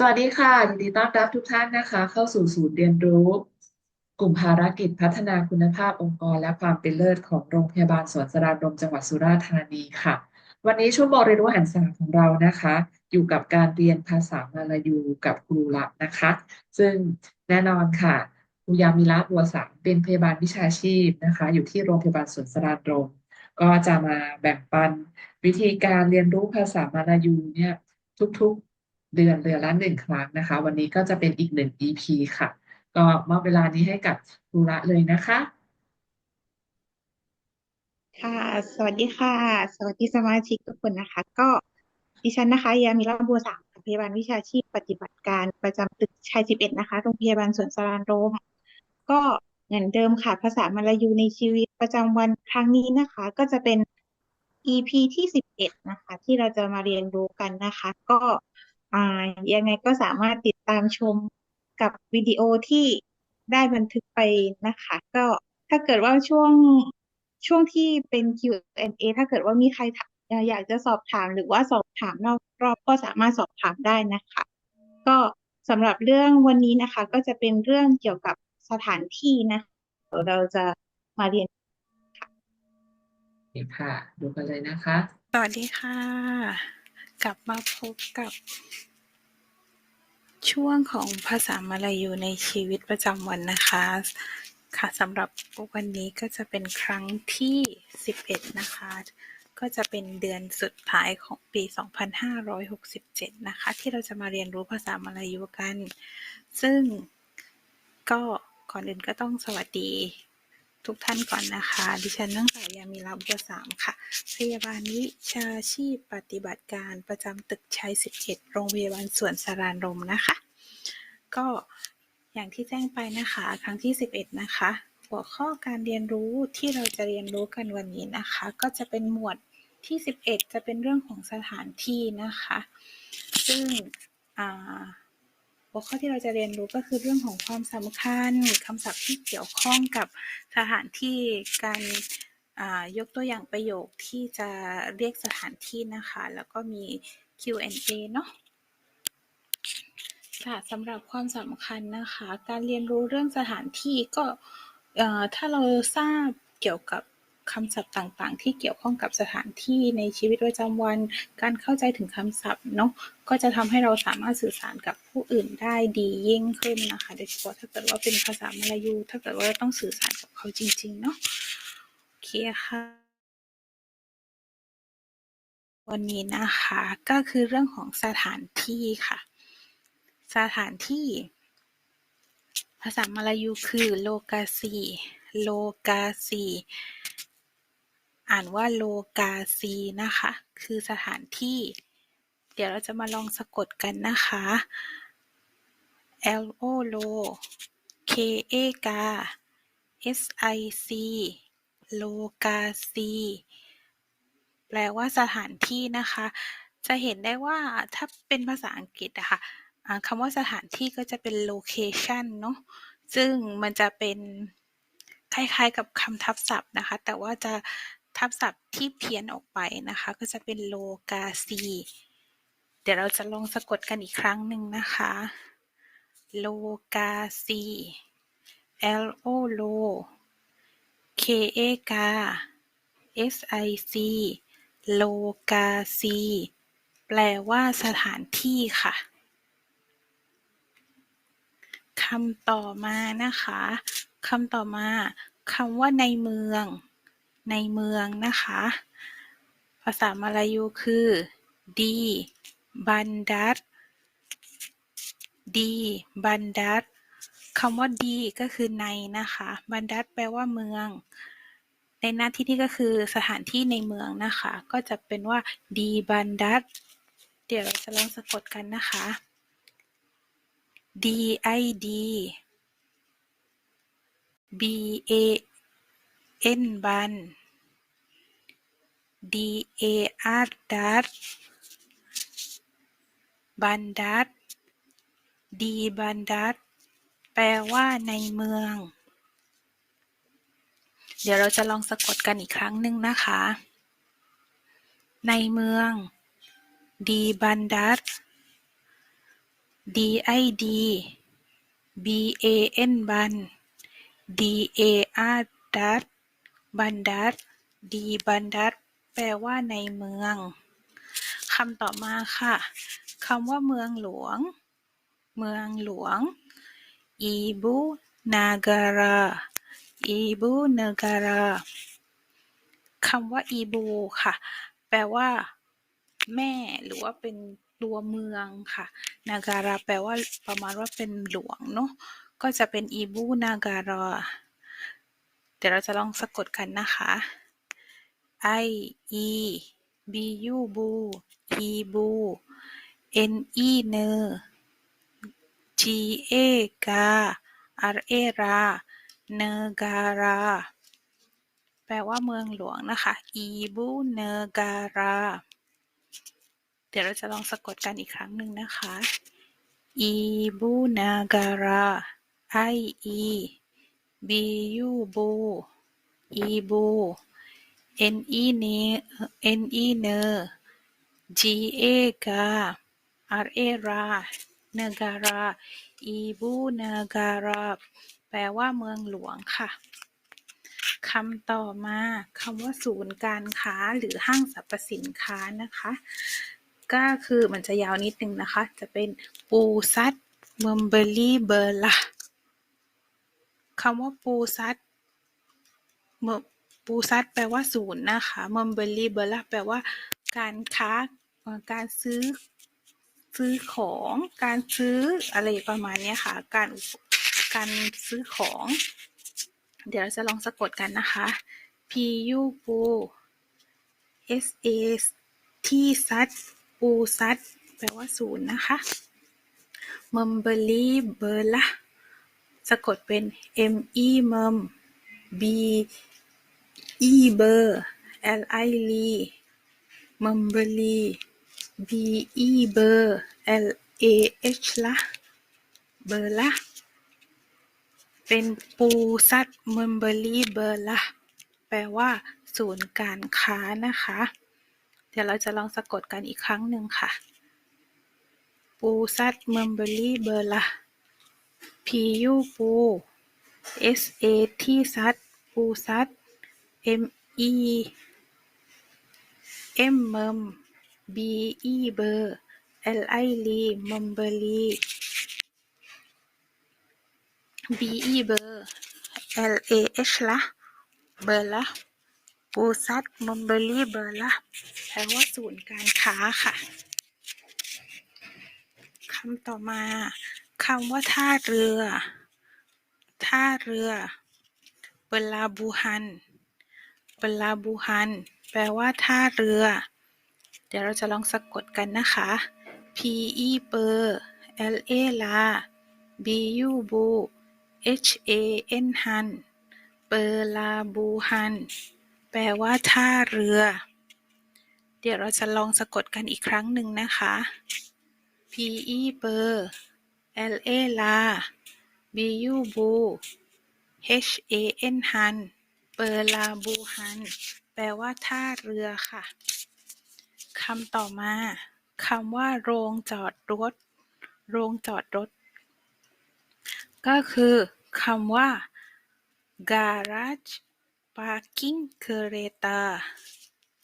สวัสดีค่ะยินดีต้อนรับทุกท่านนะคะ เข้าสู่ศูนย์เรียนรู้ กลุ่มภารกิจพัฒนาคุณภาพองค์กร และความเป็นเลิศของโรงพยาบาลสวนสราดมจังหวัดสุราษฎร์ธานีค่ะ วันนี้ชั่วโมงเรียนรู้หันษาของเรานะคะ อยู่กับการเรียนภาษามาลายูกับครูละนะคะ ซึ่งแน่นอนค่ะครูยามิระบัวสามเป็นพยาบาลวิชาชีพนะคะ อยู่ที่โรงพยาบาลสวนสราดมก็จะมาแบ่งปันวิธีการเรียนรู้ภาษามาลายูเนี่ยทุกๆ เดือนเดือนละหนึ่งครั้งนะคะ วันนี้ก็จะเป็นอีกหนึ่ง EP ค่ะ ก็มอบเวลานี้ให้กับครูละเลยนะคะ ค่ะ สวัสดีค่ะ สวัสดีสมาชิกทุกคนนะคะ ก็ดิฉันนะคะ ยามิราบัวสามพยาบาลวิชาชีพปฏิบัติการประจำตึกชัยสิบเอ็ดนะคะ โรงพยาบาลสวนสรานรม ก็เหมือนเดิมค่ะ ภาษามลายูในชีวิตประจำวันครั้งนี้นะคะ ก็จะเป็น EP ที่สิบเอ็ดนะคะ ที่เราจะมาเรียนรู้กันนะคะ ก็ อ่ายังไงก็สามารถติดตามชมกับวิดีโอที่ได้บันทึกไปนะคะ ก็ถ้าเกิดว่าช่วงช่วงที่เป็น Q&A ถ้าเกิดว่ามีใครถามอยากจะสอบถามหรือว่าสอบถามนอกรอบก็สามารถสอบถามได้นะคะ ก็สำหรับเรื่องวันนี้นะคะ ก็จะเป็นเรื่องเกี่ยวกับสถานที่นะเดี๋ยวเราจะมาเรียนโอเคค่ะ ดูกันเลยนะคะ สวัสดีค่ะ กลับมาพบกับ ช่วงของภาษามาลายูในชีวิตประจำวันนะคะ ค่ะสำหรับวันนี้ก็จะเป็นครั้งที่ 11 นะคะ ก็จะเป็นเดือนสุดท้ายของปี 2567 นะคะ ที่เราจะมาเรียนรู้ภาษามาลายูกัน ซึ่งก็ก่อนอื่นก็ต้องสวัสดี ทุกท่านก่อนนะคะ ดิฉันนั่งสาวยามีรับบัวสามค่ะ พยาบาลวิชาชีพปฏิบัติการประจำตึกชัย 11 โรงพยาบาลสวนสารานรมนะคะ ก็อย่างที่แจ้งไปนะคะ ครั้งที่ 11 นะคะ หัวข้อการเรียนรู้ที่เราจะเรียนรู้กันวันนี้นะคะ ก็จะเป็นหมวดที่ 11 จะเป็นเรื่องของสถานที่นะคะ ซึ่งอ่า หัวข้อที่เราจะเรียนรู้ก็คือเรื่องของความสำคัญคำศัพท์ที่เกี่ยวข้องกับสถานที่การยกตัวอย่างประโยคที่จะเรียกสถานที่นะคะ แล้วก็มี Q&A เนาะค่ะสำหรับความสำคัญนะคะ การเรียนรู้เรื่องสถานที่ก็ถ้าเราทราบเกี่ยวกับ คำศัพท์ต่างๆ ที่เกี่ยวข้องกับสถานที่ในชีวิตประจำวัน การเข้าใจถึงคำศัพท์เนาะก็จะทำให้เราสามารถสื่อสารกับผู้อื่นได้ดียิ่งขึ้นนะคะ โดยเฉพาะถ้าเกิดว่าเป็นภาษามลายู ถ้าเกิดว่าต้องสื่อสารกับเขาจริงๆเนาะโอเคค่ะวันนี้นะคะก็คือเรื่องของสถานที่ค่ะ สถานที่ ภาษามลายูคือโลกาซีโลกาซี อ่านว่าโลกาซีนะคะ คือสถานที่ เดี๋ยวเราจะมาลองสะกดกันนะคะ L O โล K A กา S I C โลกาซี แปลว่าสถานที่นะคะ จะเห็นได้ว่าถ้าเป็นภาษาอังกฤษอะคะ่ะคำว่าสถานที่ก็จะเป็น location เนาะซึ่งมันจะเป็นคล้ายๆกับคำทับศัพท์นะคะ แต่ว่าจะ ทับศัพท์ที่เพี้ยนออกไปนะคะ ก็จะเป็นโลกาซี เดี๋ยวเราจะลองสะกดกันอีกครั้งหนึ่งนะคะ โลกาซี L O โล K A กา S I C โลกาซี แปลว่าสถานที่ค่ะคำต่อมานะคะคำต่อมาคำว่าในเมือง ในเมืองนะคะ ภาษามาลายูคือ ดีบันดัตดีบันดัตคำว่าดีก็คือในนะคะ บันดัตแปลว่าเมือง ในหน้าที่นี้ก็คือสถานที่ในเมืองนะคะ ก็จะเป็นว่าดีบันดัตเดี๋ยวเราจะลองสะกดกันนะคะ D I D B A N บัน D A R ดัตบันดัตดีบันดัตแปลว่าในเมือง เดี๋ยวเราจะลองสะกดกันอีกครั้งหนึ่งนะคะ ในเมือง ดีบันดัต D I D B A N บัน D A R ดัต บันดัต D บันดัตแปลว่าในเมือง คำต่อมาค่ะ คำว่าเมืองหลวง เมืองหลวง Ibu Negara Ibu Negara คำว่า Ibu ค่ะ แปลว่า แม่หรือว่าเป็นตัวเมืองค่ะ Nagara แปลว่าประมาณว่าเป็นหลวงเนาะ ก็จะเป็น Ibu Negara เดี๋ยวเราจะลองสะกดกันนะคะ I E B U บู E บู N E เนอ G A กา R A ราเนการาแปลว่าเมืองหลวงนะคะอีบูเนการาเดี๋ยวเราจะลองสะกดกันอีกครั้งหนึ่งนะคะอีบูเนการา I E B U บู E บู N E เน N E เน G A กา R A ราเนการาอีบูเนการาแปลว่าเมืองหลวงค่ะคำต่อมาคำว่าศูนย์การค้าหรือห้างสรรพสินค้านะคะ ก็คือมันจะยาวนิดนึงนะคะ จะเป็นปูซัดเมมเบอรี่เบอร์ละ คำว่าปูซัดเมปูซัดแปลว่าศูนย์นะคะเมมเบอรี่เบลแปลว่าการค้าการซื้อซื้อของการซื้ออะไรประมาณนี้ค่ะ การการซื้อของ เดี๋ยวเราจะลองสะกดกันนะคะ P U ปู S A T ซัดปูซัดแปลว่าศูนย์นะคะมัมเบอรี่เบอร์ละ สะกดเป็น M E มัม B E เบอร์ L I ลีมัมเบอรี่ B E เบอร์ L A H ละเบอร์ละเป็นปูซัดเมมเบอรี่เบอร์ละแปลว่า ศูนย์การค้านะคะ เดี๋ยวเราจะลองสะกดกันอีกครั้งหนึ่งค่ะ ปูซัดเมมเบอรี่เบอร์ละ P U ปู S A T ซัด ปูซัด M E M เมม B E เบอร์ L I ลีเมมเบอรี่ B E เบอร์ L A H ละเบอร์ละปูซัดมอมเบอรี่เบอร์ละแปลว่าศูนย์การค้าค่ะคำต่อมา คำว่าท่าเรือ ท่าเรือเบลาบูฮันเบลาบูฮัน แปลว่าท่าเรือ เดี๋ยวเราจะลองสะกดกันนะคะ P E เปอร์ L A ลา B U บู H A N ฮันเปอร์ลาบูฮัน แปลว่าท่าเรือ เดี๋ยวเราจะลองสะกดกันอีกครั้งหนึ่งนะคะ P E เปอร์ L A ลา B U บู H A N ฮัน เปอร์ลาบูฮัน แปลว่าท่าเรือค่ะ คำต่อมา คำว่าโรงจอดรถ โรงจอดรถ ก็คือคำว่า garage parking kereta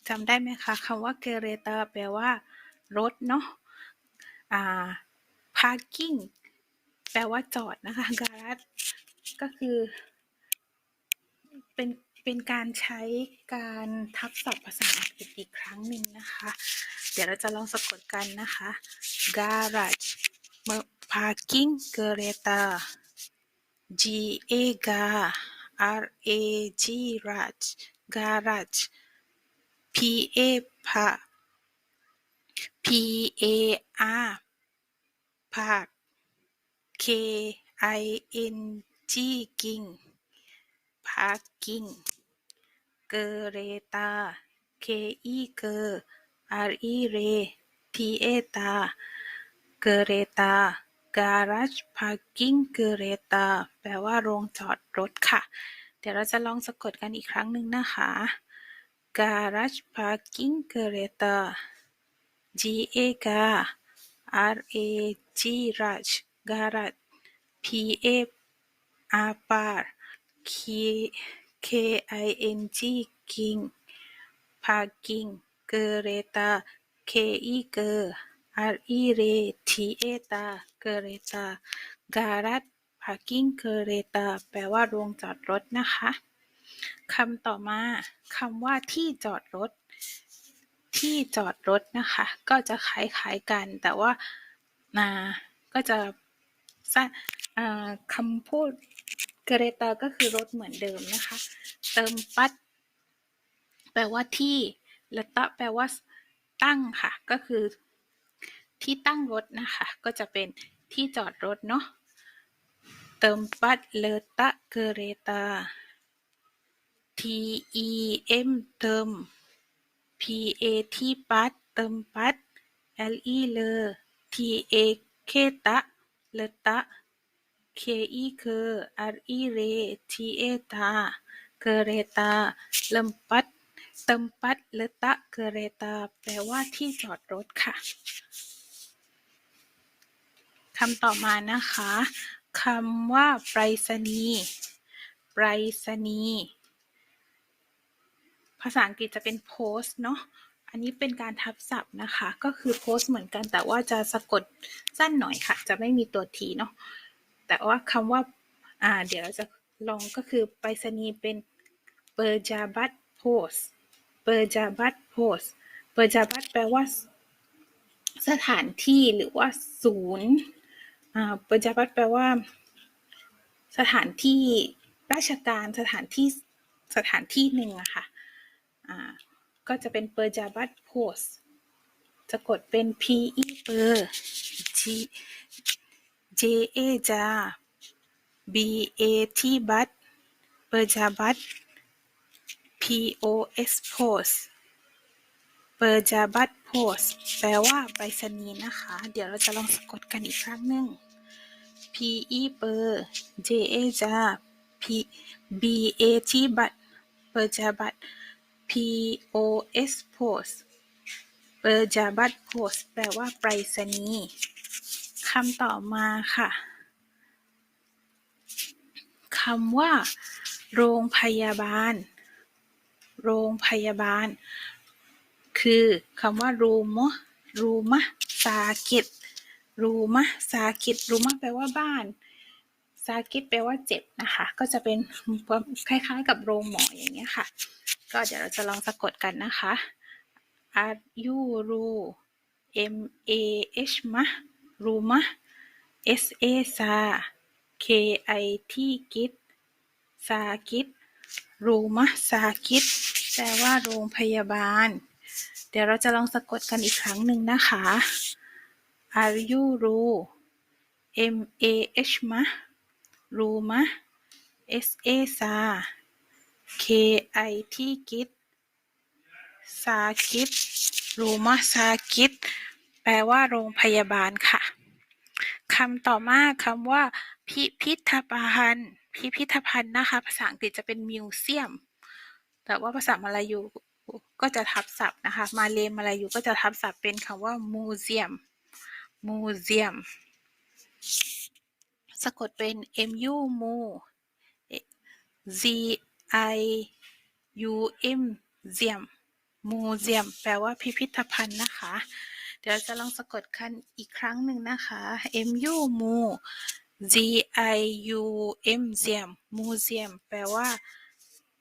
จำได้ไหมคะคำว่า kereta แปลว่า รถเนาะ อ่า parking แปลว่าจอดนะคะ garage ก็คือ เป็นเป็นการใช้การทับศัพท์ภาษาอังกฤษอีกครั้งหนึ่งนะคะ เดี๋ยวเราจะลองสะกดกันนะคะ garage parking kereta G A G A R A G Raj Garage P A P A R Park K I N G King Parking เกเรตา K E เกอ R E เร T A ตา เกเรตา Garage Parking เกเรตาแปลว่าโรงจอดรถค่ะ เดี๋ยวเราจะลองสะกดกันอีกครั้งหนึ่งนะคะ Garage Parking เกเรตา G A G R A จีราชการัต P A อาปาร์ K K I N G กิ Garrett p Abbard K.I.N.G. King Parkins Greta Geiger R.E. Ray Theatre Greta Garrett Parkins Greta แปลว่าโรงจอดรถนะคะคำต่อมาคำว่าที่จอดรถ ที่จอดรถนะคะ ก็จะคล้ายๆกันแต่ว่านาก็จะ คำพูดเกเรตาก็คือรถเหมือนเดิมนะคะ เติมปัดแปลว่าที่และตะแปลว่าตั้งค่ะ ก็คือที่ตั้งรถนะคะ ก็จะเป็นที่จอดรถเนาะ เติมปัดเลตะเกเรตา T E M เติม P A ที่ปัดเติมปัด L E เล T A เคตะ เลตะ K E เคอ R E เร T A ตาเกเรตาเริ่มปัดเติมปัดเลตะเกเรตา แปลว่าที่จอดรถค่ะคำต่อมานะคะคำว่าไปรษณีย์ไปรษณีย์ภาษาอังกฤษจะเป็น post เนาะ อันนี้เป็นการทับศัพท์นะคะ ก็คือ post เหมือนกันแต่ว่าจะสะกดสั้นหน่อยค่ะ จะไม่มีตัว t เนาะแต่ว่าคำว่าอ่าเดี๋ยวเราจะลองก็คือไปรษณีย์เป็นเปอร์จาบัตโพสเปอร์จาบัตโพสเปอร์จาบัตแปลว่าสถานที่หรือว่าศูนย์อ่าเปอร์จาบัตแปลว่า สถานที่ราชการสถานที่สถานที่หนึ่งอะค่ะอ่า ก็จะเป็นเปอร์จาบัตโพสจะกดเป็น P E เปอร์ G J A จา B A T บัตเปอร์จาบัต P O S post เปอร์จาบัตโพสแปลว่าไปรษณีย์นะคะ เดี๋ยวเราจะลองสะกดกันอีกครั้งหนึ่ง P E เปอร์ J A จา P B A T บัตเปอร์จาบัต P p o s post เปอร์จาบัตโพสแปลว่าไปรษณีย์คำต่อมาค่ะคำว่า โรงพยาบาล โรงพยาบาล คือคำว่า รูมะรูมะสากิตรูมะสากิตรูมะแปลว่าบ้านสากิตแปลว่าเจ็บนะคะ ก็จะเป็นคล้ายๆกับโรงหมออย่างเงี้ยค่ะ ก็เดี๋ยวเราจะลองสะกดกันนะคะ R U รู M A H มะรูมะ S A ซา K I T กิตสากิตรูมะสากิตแปลว่าโรงพยาบาล เดี๋ยวเราจะลองสะกดกันอีกครั้งหนึ่งนะคะ R U รู M A H มะรูมะ S A ซา K I T กิตสากิตรูมะสากิตแปลว่าโรงพยาบาลค่ะคำต่อมาคำว่า พิพิธภัณฑ์ พิพิธภัณฑ์นะคะ ภาษาอังกฤษจะเป็นมิวเซียม แต่ว่าภาษามาลายูก็จะทับศัพท์นะคะ มาเลมาลายูก็จะทับศัพท์เป็นคำว่ามูเซียม มูเซียม สะกดเป็น M U มู Z I U M เซียมมูเซียมแปลว่าพิพิธภัณฑ์นะคะ เดี๋ยวจะลองสะกดคันอีกครั้งหนึ่งนะคะ M U มู Z I U M เซียมมูเซียมแปลว่า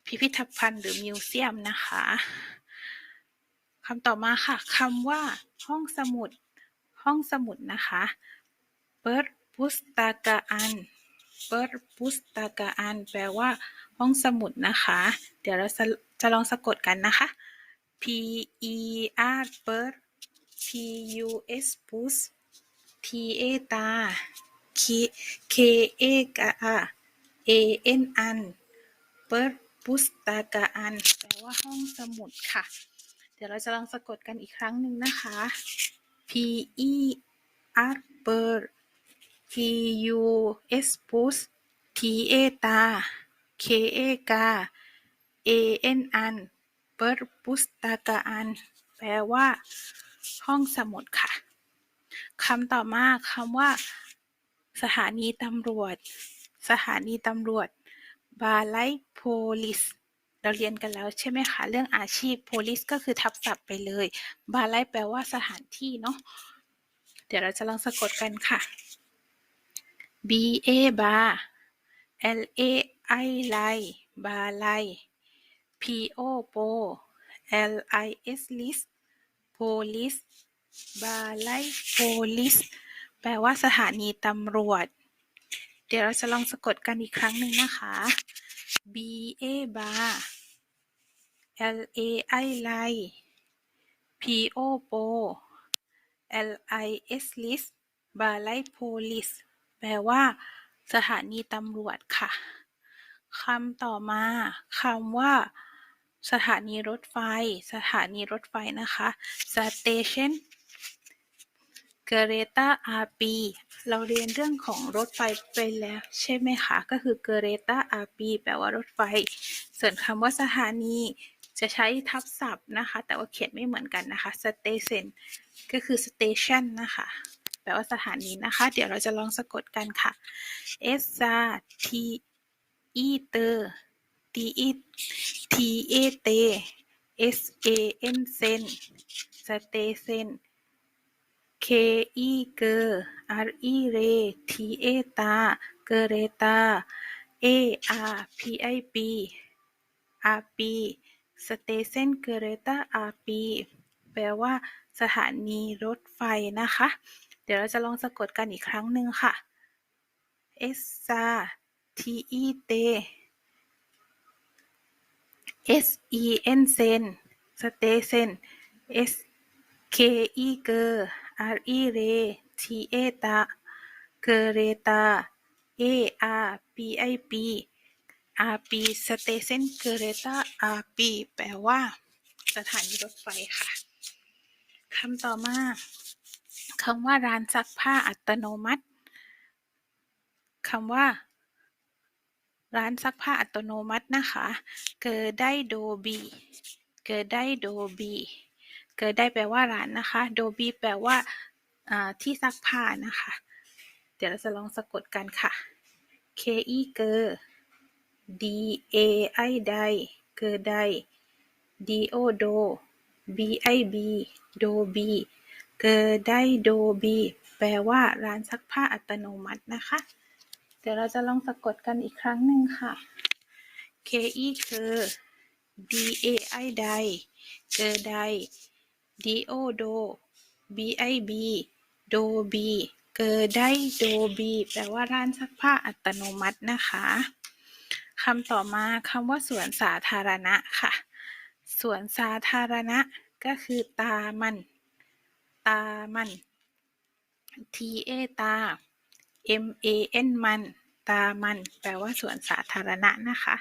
พิพิธภัณฑ์หรือมิวเซียมนะคะคำต่อมาค่ะคำว่า ห้องสมุด ห้องสมุดนะคะเปิดพุสตากาอันเปิดพุสตากาอันแปลว่า ห้องสมุดนะคะ เดี๋ยวเราจะจะลองสะกดกันนะคะ P E R เปิด P U S พุส T A ตา K K A กา A N อันเปิดพุสตากาอันแปลว่าห้องสมุดค่ะ เดี๋ยวเราจะลองสะกดกันอีกครั้งหนึ่งนะคะ P E R เปิด P U S พุส T A ตา K A กา A N อัน เปิดพุสตากาอัน แปลว่า ห้องสมุดค่ะ คำต่อมาคำว่า สถานีตำรวจ สถานีตำรวจ บาไลโพลิสเราเรียนกันแล้วใช่ไหมคะ เรื่องอาชีพ police ก็คือทับศัพท์ไปเลย บาไลแปลว่าสถานที่เนาะ เดี๋ยวเราจะลองสะกดกันค่ะ B A บา L A I ไล บาไล P O โป L I S list police บาไล police แปลว่าสถานีตำรวจ เดี๋ยวเราจะลองสะกดกันอีกครั้งหนึ่งนะคะ B A บา L A I ไล P O โป L I S list บาไล police แปลว่า สถานีตำรวจค่ะ คำต่อมาคำว่า สถานีรถไฟ สถานีรถไฟนะคะ station เกเรตาอาปีเราเรียนเรื่องของรถไฟไปแล้ว ใช่ไหมคะ ก็คือเกเรตาอาปีแปลว่ารถไฟ ส่วนคำว่าสถานีจะใช้ทับศัพท์นะคะ แต่ว่าเขียนไม่เหมือนกันนะคะ station ก็คือ station นะคะ แปลว่าสถานีนะคะ เดี๋ยวเราจะลองสะกดกันค่ะ S A T E T T E T A T S A N เซน station K E เกอ R E เร T A ตาเกเรตา A R P I P R P Station เกเรตา R P แปลว่าสถานีรถไฟนะคะ เดี๋ยวเราจะลองสะกดกันอีกครั้งหนึ่งค่ะ S A T E T E T S E N เซน Station S K E เกอ R E T A ตา เกเรตา A R P I P R P Station เกเรตา R P แปลว่า สถานีรถไฟค่ะคำต่อมาคำว่าร้านซักผ้าอัตโนมัติคำว่า ร้านซักผ้าอัตโนมัตินะคะ เกิดได้โดบีเกิดได้โดบีเกิดได้แปลว่าร้านนะคะ โดบีแปลว่าที่ซักผ้านะคะ เดี๋ยวเราจะลองสะกดกันค่ะ K E เกอ D A I ไดเกิดได้ D O โด B I B โดบีเกิดได้โดบีแปลว่าร้านซักผ้าอัตโนมัตินะคะ เดี๋ยวเราจะลองสะกดกันอีกครั้งหนึ่งค่ะ K E คือ D A I ไดเกิดได D O โด B I B โดบีเกิดได้โดบีแปลว่าร้านซักผ้าอัตโนมัตินะคะคำต่อมาคำว่าสวนสาธารณะค่ะ สวนสาธารณะก็คือตามัน ตามัน T A ตา M A N มัน ตามัน แปลว่าสวนสาธารณะนะคะ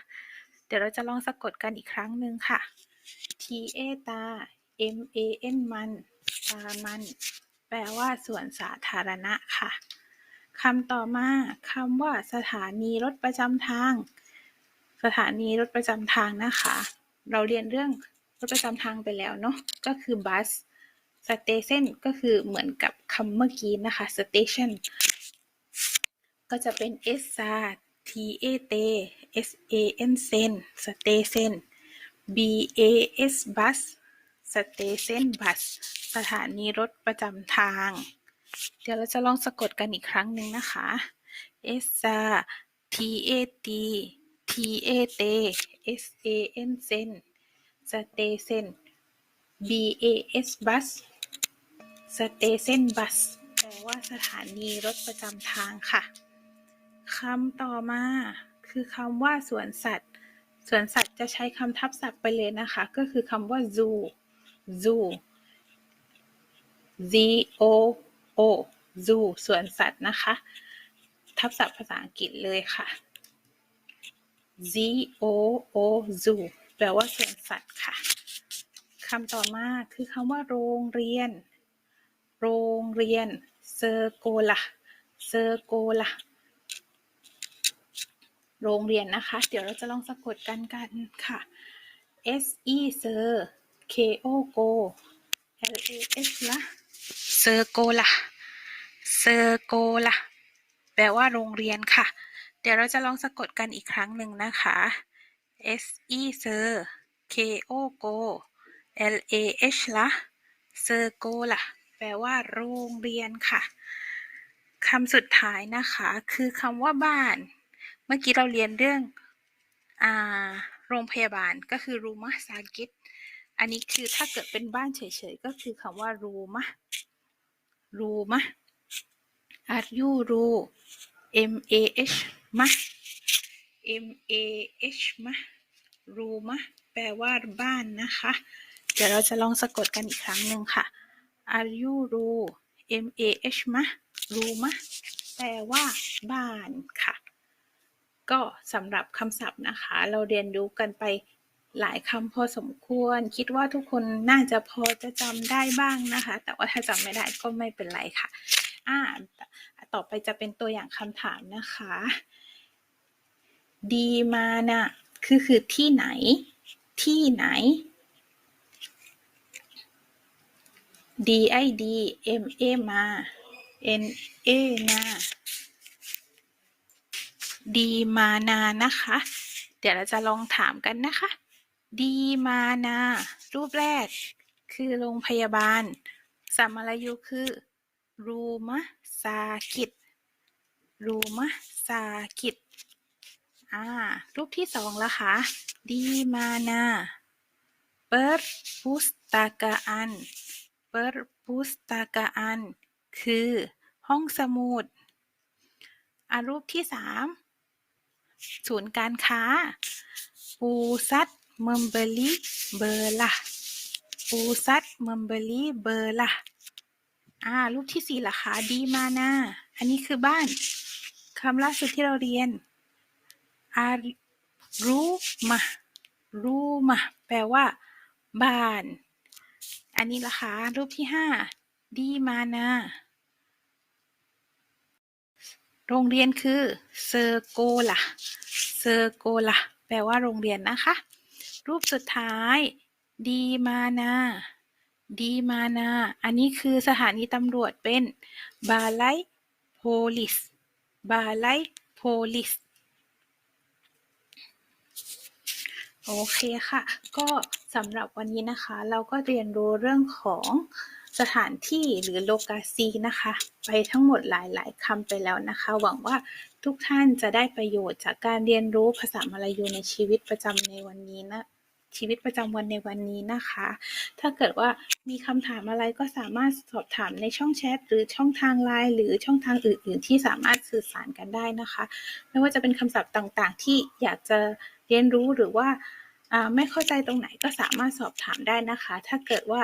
เดี๋ยวเราจะลองสะกดกันอีกครั้งหนึ่งค่ะ T A ตา M A N มัน ตามัน แปลว่าสวนสาธารณะค่ะคำต่อมาคำว่าสถานีรถประจำทาง สถานีรถประจำทางนะคะ เราเรียนเรื่องรถประจำทางไปแล้วเนาะก็คือบัสสเตชันก็คือเหมือนกับคำเมื่อกี้นะคะสเตชัน ก็จะเป็น S A T A T S A N เซนสเตชัน B A S bus station bus สถานีรถประจำทาง เดี๋ยวเราจะลองสะกดกันอีกครั้งหนึ่งนะคะ S A T A T T A T S A N เซน station B A S bus station bus แปลว่าสถานีรถประจำทางค่ะ คำต่อมา คือคำว่าสวนสัตว์ สวนสัตว์จะใช้คำทับศัพท์ไปเลยนะคะ ก็คือคำว่า zoo zoo z o o zoo สวนสัตว์นะคะ ทับศัพท์ภาษาอังกฤษเลยค่ะ z o o zoo แปลว่าสวนสัตว์ค่ะคำต่อมาคือคำว่าโรงเรียน โรงเรียน เซอร์โกลาเซอร์โกลา โรงเรียนนะคะ เดี๋ยวเราจะลองสะกดกันกันค่ะ S E เซอร์ K O โก L A S ละเซอร์โกลาเซอร์โกละแปลว่าโรงเรียนค่ะ เดี๋ยวเราจะลองสะกดกันอีกครั้งหนึ่งนะคะ S E เซอร์ K O โก L A H ละเซอร์โกละแปลว่าโรงเรียนค่ะคำสุดท้ายนะคะ คือคำว่าบ้าน เมื่อกี้เราเรียนเรื่องอ่าโรงพยาบาลก็คือรูมะซากิตอันนี้คือถ้าเกิดเป็นบ้านเฉยๆ ก็คือคำว่ารูมะรูมะ R U รู M A H มะ M A H มะรูมะแปลว่าบ้านนะคะ เดี๋ยวเราจะลองสะกดกันอีกครั้งหนึ่งค่ะ R U รู M A H มะรูมะแปลว่าบ้านค่ะ ก็สำหรับคำศัพท์นะคะ เราเรียนรู้กันไปหลายคำพอสมควร คิดว่าทุกคนน่าจะพอจะจำได้บ้างนะคะ แต่ว่าถ้าจำไม่ได้ก็ไม่เป็นไรค่ะอ่าต่อไปจะเป็นตัวอย่างคำถามนะคะ ดีมานะ่ะคือคือที่ไหน ที่ไหน D I D M A มา N A นา ดีมา นา นะคะ เดี๋ยวเราจะลองถามกันนะคะ ดีมานา รูปแรก คือโรงพยาบาลสามาลายุคือ รูมะซากิตรูมะซากิตอ่า รูปที่สองละคะ ดีมานาเปิดพุสตากาอันเปิดพุสตากาอัน คือ ห้องสมุดอารูปที่สาม ศูนย์การค้า ปูซัดเมมเบลีเบอร์ละปูซัดเมมเบลีเบอร์ละอ่ารูปที่สี่ล่ะคะดีมานาอันนี้คือบ้านคำล่าสุดที่เราเรียนอารูมารูมาแปลว่า บ้าน อันนี้ล่ะคะรูปที่ห้าดีมานา โรงเรียนคือเซอร์โกล่ะเซอร์โกล่ะแปลว่าโรงเรียนนะคะ รูปสุดท้าย ดีมานาดีมานา อันนี้คือสถานีตำรวจเป็นบาไลโพลิสบาไลโพลิสโอเคค่ะ ก็สำหรับวันนี้นะคะ เราก็เรียนรู้เรื่องของ สถานที่หรือโลกาซีนะคะ ไปทั้งหมดหลาย ๆคำไปแล้วนะคะ หวังว่าทุกท่านจะได้ประโยชน์จากการเรียนรู้ภาษามลายูในชีวิตประจำในวันนี้นะชีวิตประจำวันในวันนี้นะคะ ถ้าเกิดว่ามีคำถามอะไรก็สามารถสอบถามในช่องแชทหรือช่องทางไลน์หรือช่องทางอื่น ๆ ที่สามารถสื่อสารกันได้นะคะ ไม่ว่าจะเป็นคำศัพท์ต่างๆ ที่อยากจะเรียนรู้หรือว่าไม่เข้าใจตรงไหนก็สามารถสอบถามได้นะคะ ถ้าเกิดว่า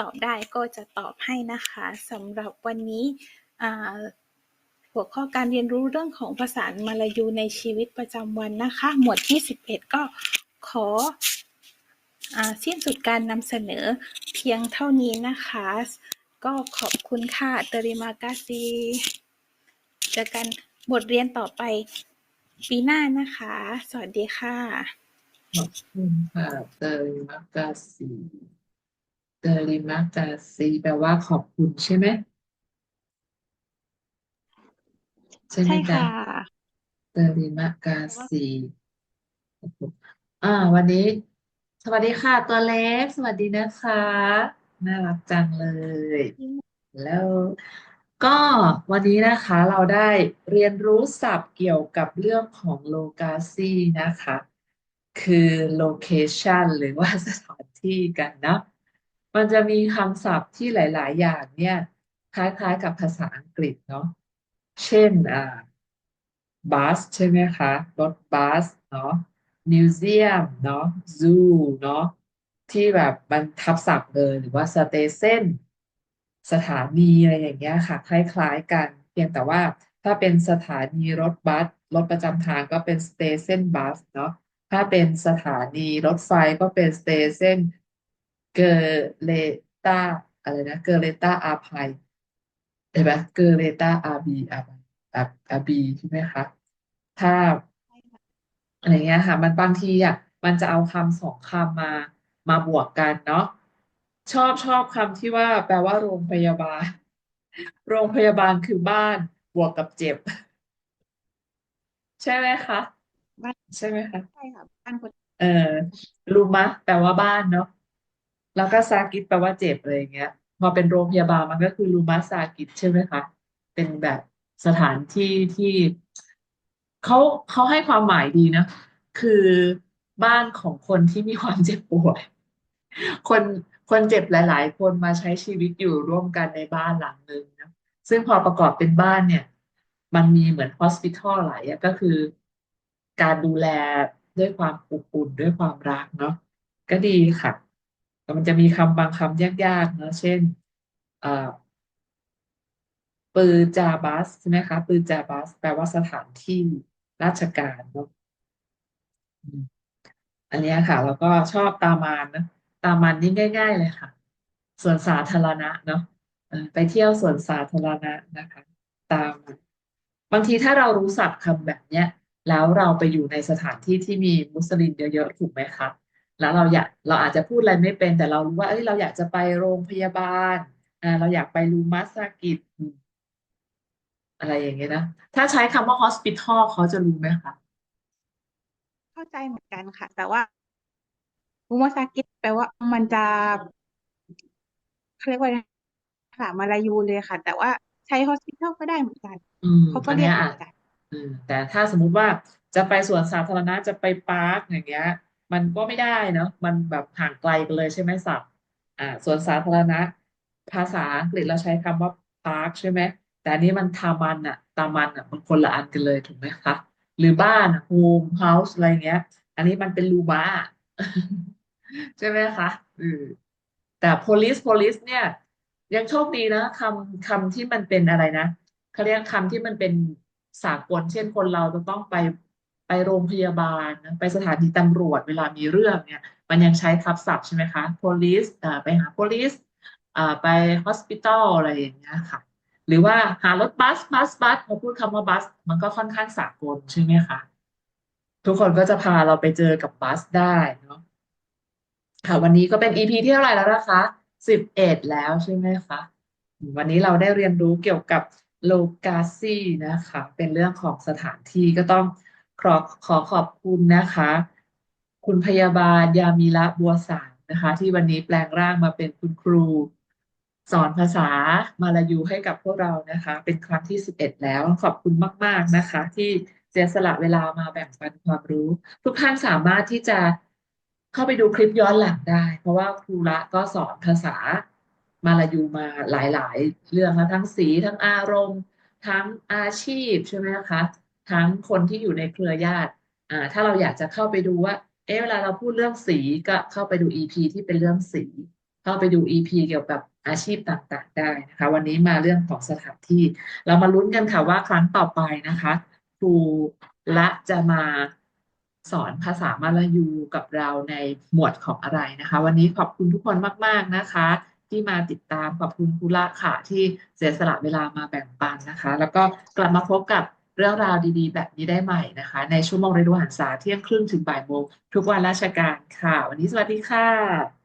ตอบได้ก็จะตอบให้นะคะสำหรับวันนี้หัวข้อการเรียนรู้เรื่องของภาษามาลายูในชีวิตประจำวันนะคะ หมวดที่ 11 ก็ขออสิ้นสุดการนำเสนอเพียงเท่านี้นะคะ ก็ขอบคุณค่ะเตริมากาซีเจอกันบทเรียนต่อไปปีหน้านะคะ สวัสดีค่ะ ขอบคุณค่ะเตริมากาซี เตริมากาซีแปลว่าขอบคุณใช่ไหมใช่ไหมใช่จ๊ะค่ะ เตริมากาซีอ่า วันนี้ สวัสดีค่ะตัวเล็ก สวัสดีนะคะ น่ารักจังเลย แล้ว ก็วันนี้นะคะเราได้เรียนรู้ศัพท์เกี่ยวกับเรื่องของโลกาซีนะคะ คือ location หรือว่าสถานที่กันนะ มันจะมีคำศัพท์ที่หลาย ๆ อย่างเนี่ย คล้าย ๆ กับภาษาอังกฤษเนาะ เช่นอ่าบัสใช่ไหมคะ รถบัสเนาะมิวเซียมเนาะซูเนาะที่แบบมันทับศัพท์เลยหรือว่าสเตชันสถานีอะไรอย่างเงี้ยค่ะ คล้ายๆกัน เพียงแต่ว่าถ้าเป็นสถานีรถบัสรถประจำทางก็เป็นสเตชันบัสเนาะถ้าเป็นสถานีรถไฟก็เป็นสเตชัน เกเรตาอะไรนะเกเรตาอาภัยเห็นไหมเกเรตาอาบีอาอาอาบีใช่ไหมคะถ้าอะไรเงี้ยค่ะ มันบางทีอะมันจะเอาคำสองคำมามาบวกกันเนาะชอบชอบคำที่ว่า แปลว่าโรงพยาบาล โรงพยาบาลคือบ้านบวกกับเจ็บ ใช่ไหมคะบ้านใช่ไหมคะใช่ค่ะบ้านคนเออรูมะแปลว่าบ้านเนาะ แล้วก็ซากิแปลว่าเจ็บอะไรอย่างเงี้ยพอเป็นโรงพยาบาลมันก็คือรูมะซากิใช่ไหมคะ เป็นแบบสถานที่ที่เขาเขาให้ความหมายดีนะ คือบ้านของคนที่มีความเจ็บป่วย คนคนเจ็บหลาย ๆ คนมาใช้ชีวิตอยู่ร่วมกันในบ้านหลังหนึ่งนะซึ่งพอประกอบเป็นบ้านเนี่ย มันมีเหมือน hospital หลายอะก็คือ การดูแลด้วยความอบอุ่นด้วยความรักเนาะก็ดีค่ะ แต่มันจะมีคำบางคำยากๆเนาะเช่นอ่อปือจาบัสใช่ไหมคะปือจาบัส แปลว่าสถานที่ราชการเนาะอันนี้ค่ะ แล้วก็ชอบตามานนะตามันนี่ง่าย ๆ เลยค่ะสวนสาธารณะเนาะไปเที่ยวสวนสาธารณะนะคะ ตาม บางทีถ้าเรารู้ศัพท์คำแบบเนี้ย แล้วเราไปอยู่ในสถานที่ที่มีมุสลิมเยอะๆถูกไหมคะ แล้วเราอยากเราอาจจะพูดอะไรไม่เป็น แต่เรารู้ว่าเอ้ยเราอยากจะไปโรงพยาบาลอ่าเราอยากไปรูมัสกิจอืมอะไรอย่างเงี้ยนะถ้าใช้คำว่า hospital เขาจะรู้ไหมคะเข้าใจเหมือนกันค่ะ แต่ว่าอุมาซากิแปลว่ามันจะเขาเรียกว่าภาษามาลายูเลยค่ะ แต่ว่าใช้ hospital ก็ได้เหมือนกันอืมเขาก็อันเรียเนี้กยเหมือะอนกันอืมแต่ถ้าสมมุติว่าจะไปสวนสาธารณะจะไปปาร์คอย่างเงี้ย มันก็ไม่ได้เนาะมันแบบห่างไกลกันเลยใช่ไหมศัพท์อ่าสวนสาธารณะ ภาษาอังกฤษเราใช้คำว่าปาร์คใช่ไหมแต่อันนี้มันทามันอะตามันอะมันคนละอันกันเลยถูกไหมคะหรือบ้านโฮมเฮาส์อะไรเงี้ย อันนี้มันเป็นรูบ้าใช่ไหมคะเออแต่ police police เนี่ย ยังโชคดีนะคำคำที่มันเป็นอะไรนะเขาเรียกคำที่มันเป็นสากลเช่นคนเราจะต้องไป ไปโรงพยาบาลนะไปสถานีตำรวจเวลามีเรื่องเนี่ย มันยังใช้ทับศัพท์ใช่ไหมคะ police ไปหา police ไป hospital อะไรอย่างเงี้ยค่ะ หรือว่าหารถบัสบัสบัสพอพูดคำว่าบัส มันก็ค่อนข้างสากลใช่ไหมคะทุกคนก็จะพาเราไปเจอกับบัสได้เนาะค่ะ วันนี้ก็เป็น EP ที่เท่าไหร่แล้วนะคะสิบเอ็ดแล้วใช่ไหมคะ วันนี้เราได้เรียนรู้เกี่ยวกับโลกาซีนะคะ เป็นเรื่องของสถานที่ก็ต้อง ขอขอขอบคุณนะคะ คุณพยาบาลยามิระบัวสานนะคะ ที่วันนี้แปลงร่างมาเป็นคุณครู สอนภาษามาลายูให้กับพวกเรานะคะ เป็นครั้งที่สิบเอ็ดแล้วขอบคุณมาก ๆนะคะ ที่เสียสละเวลามาแบ่งปันความรู้ ทุกท่านสามารถที่จะเข้าไปดูคลิปย้อนหลังได้ เพราะว่าครูละก็สอนภาษามาลายูมาหลาย ๆ เรื่องนะทั้งสีทั้งอารมณ์ ทั้งอาชีพใช่ไหมคะ ทั้งคนที่อยู่ในเครือญาติอ่าถ้าเราอยากจะเข้าไปดูว่า เอ๊ะเวลาเราพูดเรื่องสีก็เข้าไปดู EP ที่เป็นเรื่องสี เข้าไปดู EP เกี่ยวกับอาชีพต่างๆ ได้นะคะ วันนี้มาเรื่องของสถานที่ เรามาลุ้นกันค่ะว่าครั้งต่อไปนะคะ ครูละจะมาสอนภาษามาลายูกับเราในหมวดของอะไรนะคะ วันนี้ขอบคุณทุกคนมาก ๆนะคะ ที่มาติดตามขอบคุณครูละค่ะที่เสียสละเวลามาแบ่งปันนะคะ แล้วก็กลับมาพบกับ เรื่องราวดีๆ แบบนี้ได้ใหม่นะคะ ในชั่วโมงเรียนรู้หันษาเที่ยงครึ่งถึงบ่ายโมงทุกวันราชการค่ะ วันนี้สวัสดีค่ะ